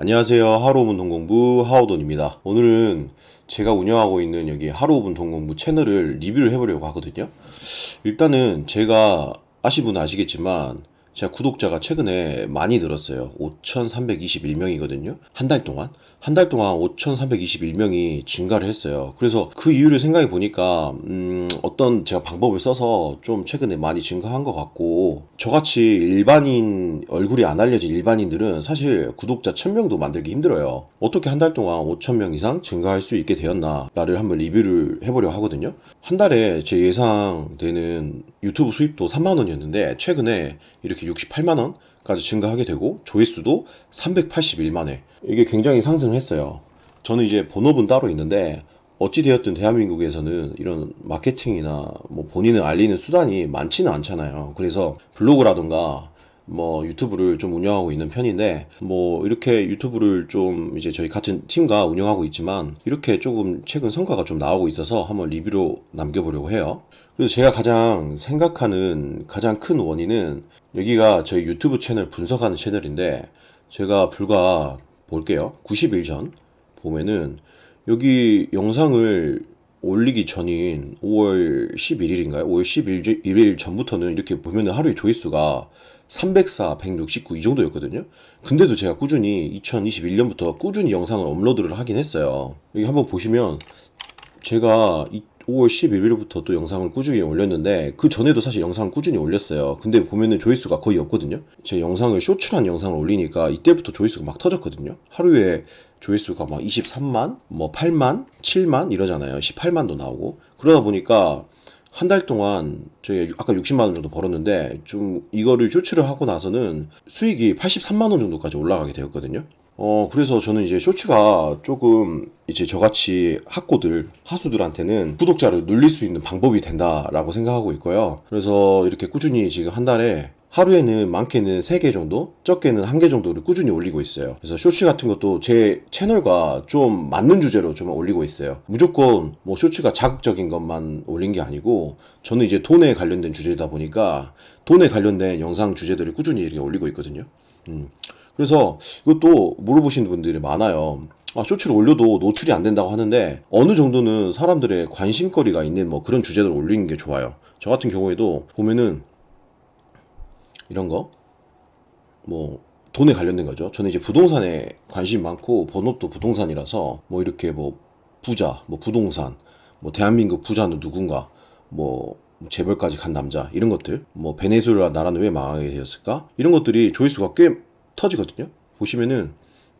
안녕하세요. 하루 5분 동공부 하우돈입니다. 오늘은 제가 운영하고 있는 여기 하루 5분 동공부 채널을 리뷰를 해보려고 하거든요. 일단은 제가 아시 분은 아시겠지만 제가 구독자가 최근에 많이 늘었어요. 5,321명이거든요. 한 달 동안. 한 달 동안 5,321명이 증가를 했어요. 그래서 그 이유를 생각해 보니까, 음, 어떤 제가 방법을 써서 좀 최근에 많이 증가한 것 같고, 저같이 일반인, 얼굴이 안 알려진 일반인들은 사실 구독자 1000명도 만들기 힘들어요. 어떻게 한 달 동안 5,000명 이상 증가할 수 있게 되었나를 한번 리뷰를 해보려고 하거든요. 한 달에 제 예상되는 유튜브 수입도 3만원이었는데, 최근에 이렇게 68만원 까지 증가하게 되고 조회수도 381만 회 이게 굉장히 상승을 했어요. 저는 이제 본업은 따로 있는데 어찌되었든 대한민국에서는 이런 마케팅이나 뭐 본인을 알리는 수단이 많지는 않잖아요. 그래서 블로그라든가 뭐 유튜브를 좀 운영하고 있는 편인데 뭐 이렇게 유튜브를 좀 이제 저희 같은 팀과 운영하고 있지만 이렇게 조금 최근 성과가 좀 나오고 있어서 한번 리뷰로 남겨보려고 해요. 그래서 제가 가장 생각하는 가장 큰 원인은 여기가 저희 유튜브 채널 분석하는 채널인데 제가 불과 볼게요. 90일 전 보면은 여기 영상을 올리기 전인 5월 11일인가요? 5월 11일 1일 전부터는 이렇게 보면은 하루에 조회수가 304, 169 이 정도였거든요. 근데도 제가 꾸준히 2021년부터 꾸준히 영상을 업로드를 하긴 했어요. 여기 한번 보시면 제가 5월 11일부터 또 영상을 꾸준히 올렸는데 그 전에도 사실 영상을 꾸준히 올렸어요. 근데 보면은 조회수가 거의 없거든요. 제 영상을 쇼츠란 영상을 올리니까 이때부터 조회수가 막 터졌거든요. 하루에 조회수가 막 23만, 뭐 8만, 7만 이러잖아요. 18만도 나오고 그러다 보니까 한달 동안 저희 아까 60만 원 정도 벌었는데 좀 이거를 쇼츠를 하고 나서는 수익이 83만 원 정도까지 올라가게 되었거든요. 어, 그래서 저는 이제 쇼츠가 조금 이제 저같이 학고들, 하수들한테는 구독자를 늘릴 수 있는 방법이 된다라고 생각하고 있고요. 그래서 이렇게 꾸준히 지금 한 달에 하루에는 많게는 3개 정도, 적게는 1개 정도를 꾸준히 올리고 있어요. 그래서 쇼츠 같은 것도 제 채널과 좀 맞는 주제로 좀 올리고 있어요. 무조건 뭐 쇼츠가 자극적인 것만 올린 게 아니고 저는 이제 돈에 관련된 주제다 보니까 돈에 관련된 영상 주제들을 꾸준히 이렇게 올리고 있거든요. 음. 그래서 이것도 물어보시는 분들이 많아요. 아, 쇼츠를 올려도 노출이 안 된다고 하는데 어느 정도는 사람들의 관심거리가 있는 뭐 그런 주제를 올리는 게 좋아요. 저 같은 경우에도 보면은 이런 거 뭐 돈에 관련된 거죠. 저는 이제 부동산에 관심 많고 본업도 부동산이라서 뭐 이렇게 뭐 부자, 뭐 부동산, 뭐 대한민국 부자는 누군가, 뭐 재벌까지 간 남자 이런 것들, 뭐 베네수엘라 나라는 왜 망하게 되었을까? 이런 것들이 조회수가 꽤 터지거든요. 보시면은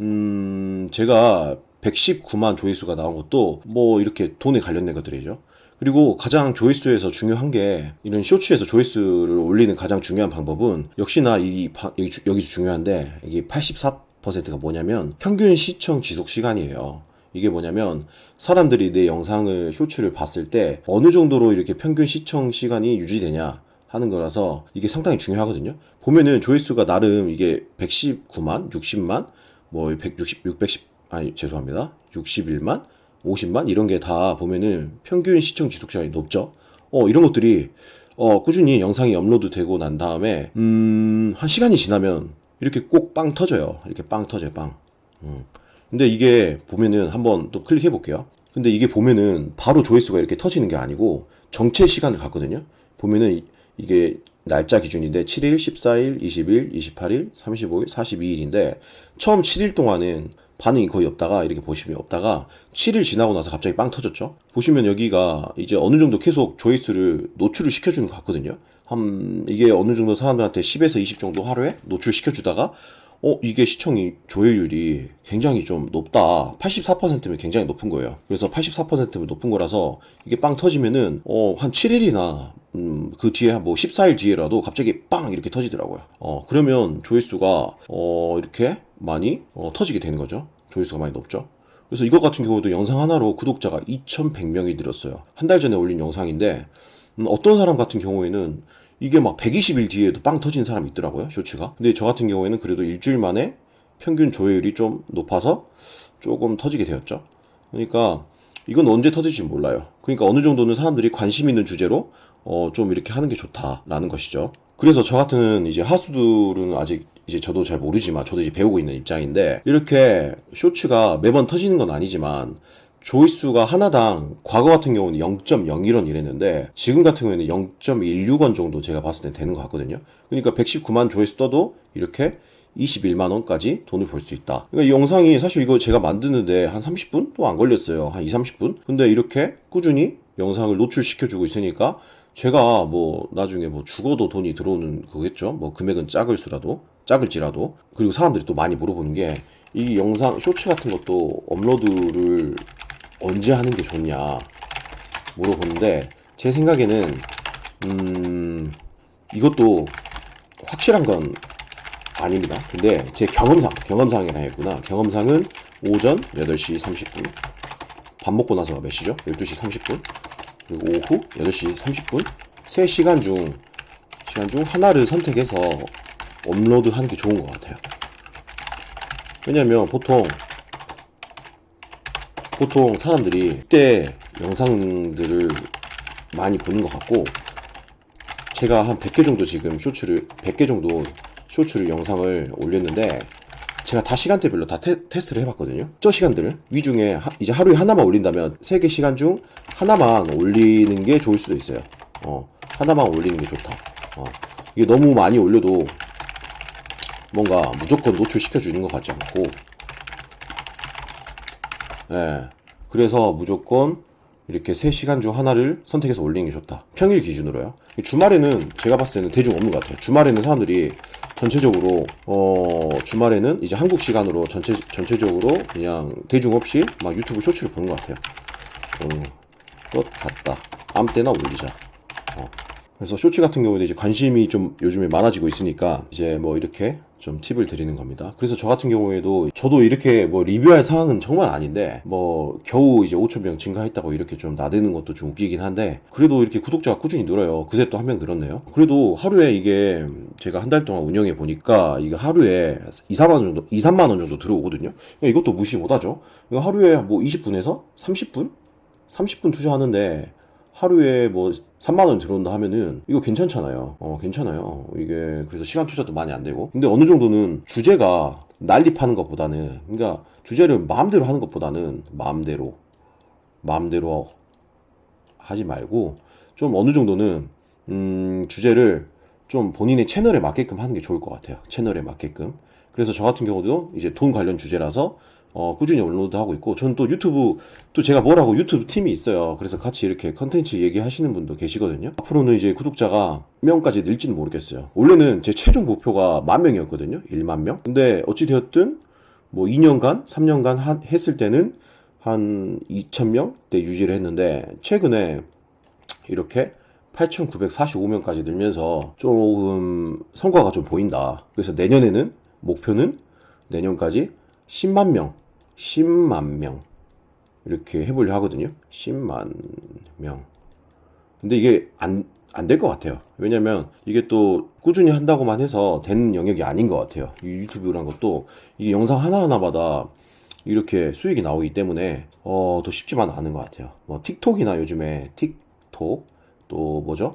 음 제가 119만 조회수가 나온 것도 뭐 이렇게 돈에 관련된 것들이죠. 그리고 가장 조회수에서 중요한 게 이런 쇼츠에서 조회수를 올리는 가장 중요한 방법은 역시나 이 바- 여기 주- 여기서 중요한데 이게 84%가 뭐냐면 평균 시청 지속 시간이에요. 이게 뭐냐면 사람들이 내 영상을 쇼츠를 봤을 때 어느 정도로 이렇게 평균 시청 시간이 유지되냐 하는 거라서 이게 상당히 중요하거든요. 보면은 조회수가 나름 이게 119만, 60만, 뭐 160, 610 아니 죄송합니다. 61만, 50만 이런 게 다 보면은 평균 시청 지속 시간이 높죠. 어 이런 것들이 어 꾸준히 영상이 업로드 되고 난 다음에 음한 시간이 지나면 이렇게 꼭 빵 터져요. 이렇게 빵 터져요, 빵. 음. 근데 이게 보면은 한번 또 클릭해 볼게요. 근데 이게 보면은 바로 조회수가 이렇게 터지는 게 아니고 정체 시간을 갖거든요. 보면은 이- 이게 날짜 기준인데 7일, 14일, 20일, 28일, 35일, 42일인데 처음 7일 동안은 반응이 거의 없다가 이렇게 보시면 없다가 7일 지나고 나서 갑자기 빵 터졌죠. 보시면 여기가 이제 어느 정도 계속 조회수를 노출을 시켜주는 것 같거든요. 한 이게 어느 정도 사람들한테 10에서 20 정도 하루에 노출시켜주다가 어 이게 시청이 조회율이 굉장히 좀 높다. 84%면 굉장히 높은 거예요. 그래서 84%면 높은 거라서 이게 빵 터지면은 어 한 7일이나 음, 그 뒤에 뭐 14일 뒤에라도 갑자기 빵 이렇게 터지더라고요. 어 그러면 조회수가 어 이렇게 많이 어, 터지게 되는 거죠. 조회수가 많이 높죠. 그래서 이것 같은 경우도 영상 하나로 구독자가 2,100명이 늘었어요. 한 달 전에 올린 영상인데 음, 어떤 사람 같은 경우에는 이게 막 120일 뒤에도 빵 터진 사람이 있더라고요, 쇼츠가. 근데 저 같은 경우에는 그래도 일주일 만에 평균 조회율이 좀 높아서 조금 터지게 되었죠. 그러니까 이건 언제 터질지 몰라요. 그러니까 어느 정도는 사람들이 관심 있는 주제로 어, 좀 이렇게 하는 게 좋다라는 것이죠. 그래서 저 같은 이제 하수들은 아직 이제 저도 잘 모르지만 저도 이제 배우고 있는 입장인데 이렇게 쇼츠가 매번 터지는 건 아니지만 조회수가 하나당 과거 같은 경우는 0.01원 이랬는데 지금 같은 경우에는 0.16원 정도 제가 봤을 때 되는 것 같거든요. 그러니까 119만 조회수 떠도 이렇게 21만 원까지 돈을 벌 수 있다. 그러니까 이 영상이 사실 이거 제가 만드는데 한 30분도 안 걸렸어요. 한 2, 30분? 근데 이렇게 꾸준히 영상을 노출시켜 주고 있으니까 제가 뭐 나중에 뭐 죽어도 돈이 들어오는 거겠죠. 뭐 금액은 작을 수라도 작을지라도 그리고 사람들이 또 많이 물어보는 게 이 영상 쇼츠 같은 것도 업로드를 언제 하는 게 좋냐 물어보는데 제 생각에는 음 이것도 확실한 건 아닙니다. 근데 제 경험상 경험상이라 했구나. 경험상은 오전 8시 30분 밥 먹고 나서 몇 시죠? 12시 30분 그리고 오후 8시 30분 3시간 중 시간 중 하나를 선택해서 업로드 하는 게 좋은 것 같아요. 왜냐면 보통 보통 사람들이 그때 영상들을 많이 보는 것 같고 제가 한 100개 정도 지금 쇼츠를 100개 정도 쇼츠를 영상을 올렸는데 제가 다 시간대별로 다 테, 스트를 해봤거든요. 저 시간들을 위중에 하- 이제 하루에 하나만 올린다면 3개 시간 중 하나만 올리는 게 좋을 수도 있어요. 어, 하나만 올리는 게 좋다. 어, 이게 너무 많이 올려도 뭔가 무조건 노출시켜 주는 것 같지 않고, 예. 그래서 무조건 이렇게 3시간 중 하나를 선택해서 올리는 게 좋다. 평일 기준으로요. 주말에는 제가 봤을 때는 대중 없는 것 같아요. 주말에는 사람들이 전체적으로 어 주말에는 이제 한국 시간으로 전체 전체적으로 그냥 대중 없이 막 유튜브 쇼츠를 보는 것 같아요. 음, 것 같다. 아무 때나 올리자. 어. 그래서 쇼츠 같은 경우는 이제 관심이 좀 요즘에 많아지고 있으니까 이제 뭐 이렇게 좀 팁을 드리는 겁니다. 그래서 저 같은 경우에도 저도 이렇게 뭐 리뷰할 상황은 정말 아닌데 뭐 겨우 이제 5,000명 증가했다고 이렇게 좀 나대는 것도 좀 웃기긴 한데 그래도 이렇게 구독자가 꾸준히 늘어요. 그새 또 한 명 늘었네요. 그래도 하루에 이게 제가 한 달 동안 운영해 보니까 이게 하루에 2, 4만 원 정도, 2, 3만 원 정도 들어오거든요. 그러니까 이것도 무시 못 하죠. 이거 하루에 뭐 20분에서 30분? 30분 투자하는데 하루에 뭐 3만 원 들어온다 하면은 이거 괜찮잖아요. 어, 괜찮아요. 이게 그래서 시간 투자도 많이 안 되고. 근데 어느 정도는 주제가 난립하는 것보다는 그러니까 주제를 마음대로 하는 것보다는 마음대로 마음대로 하지 말고 좀 어느 정도는 음, 주제를 좀 본인의 채널에 맞게끔 하는 게 좋을 것 같아요. 채널에 맞게끔. 그래서 저 같은 경우도 이제 돈 관련 주제라서 어, 꾸준히 업로드 하고 있고, 저는 또 유튜브, 또 제가 뭐라고 유튜브 팀이 있어요. 그래서 같이 이렇게 컨텐츠 얘기하시는 분도 계시거든요. 앞으로는 이제 구독자가 명까지 늘지는 모르겠어요. 원래는 제 최종 목표가 만 명이었거든요. 1만 명. 근데 어찌 되었든, 뭐 2년간, 3년간 한- 했을 때는 한 2,000명대 유지를 했는데, 최근에 이렇게 8,945명까지 늘면서 조금 성과가 좀 보인다. 그래서 내년에는 목표는 내년까지 10만 명, 10만 명 이렇게 해보려 하거든요. 10만 명. 근데 이게 안, 안 될 것 같아요. 왜냐면 이게 또 꾸준히 한다고만 해서 되는 영역이 아닌 것 같아요. 이 유튜브란 것도 이게 영상 하나하나마다 이렇게 수익이 나오기 때문에 어, 더 쉽지만 않은 것 같아요. 뭐 틱톡이나 요즘에 틱톡 또 뭐죠?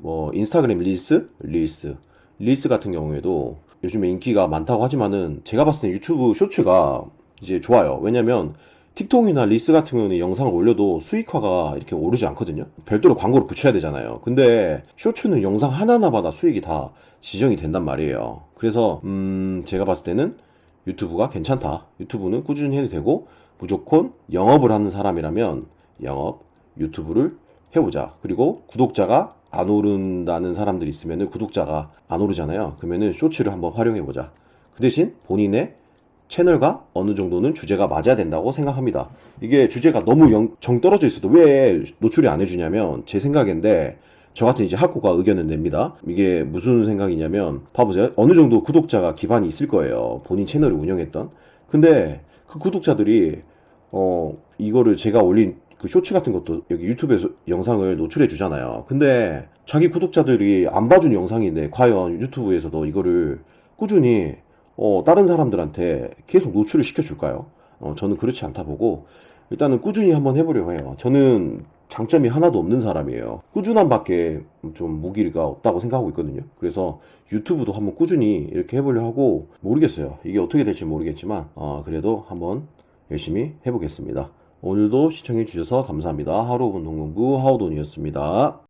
뭐 인스타그램 릴스, 릴스, 릴스 같은 경우에도 요즘에 인기가 많다고 하지만은 제가 봤을 때 유튜브 쇼츠가 이제 좋아요. 왜냐면 틱톡이나 릴스 같은 경우는 영상을 올려도 수익화가 이렇게 오르지 않거든요. 별도로 광고를 붙여야 되잖아요. 근데 쇼츠는 영상 하나하나마다 수익이 다 지정이 된단 말이에요. 그래서 음 제가 봤을 때는 유튜브가 괜찮다. 유튜브는 꾸준히 해도 되고 무조건 영업을 하는 사람이라면 영업 유튜브를 해보자. 그리고 구독자가 안 오른다는 사람들이 있으면은 구독자가 안 오르잖아요. 그러면은 쇼츠를 한번 활용해보자. 그 대신 본인의 채널과 어느 정도는 주제가 맞아야 된다고 생각합니다. 이게 주제가 너무 영- 정 떨어져 있어도 왜 노출이 안 해주냐면 제 생각인데 저 같은 이제 학고가 의견을 냅니다. 이게 무슨 생각이냐면 봐보세요. 어느 정도 구독자가 기반이 있을 거예요. 본인 채널을 운영했던. 근데 그 구독자들이 어 이거를 제가 올린 그 쇼츠 같은 것도 여기 유튜브에서 영상을 노출해 주잖아요. 근데 자기 구독자들이 안 봐준 영상인데 과연 유튜브에서도 이거를 꾸준히 어 다른 사람들한테 계속 노출을 시켜 줄까요? 어 저는 그렇지 않다 보고 일단은 꾸준히 한번 해보려고 해요. 저는 장점이 하나도 없는 사람이에요. 꾸준함 밖에 좀 무기가 없다고 생각하고 있거든요. 그래서 유튜브도 한번 꾸준히 이렇게 해보려 하고 모르겠어요. 이게 어떻게 될지 모르겠지만 어, 그래도 한번 열심히 해보겠습니다. 오늘도 시청해주셔서 감사합니다. 하루 운동공부 하우돈이었습니다.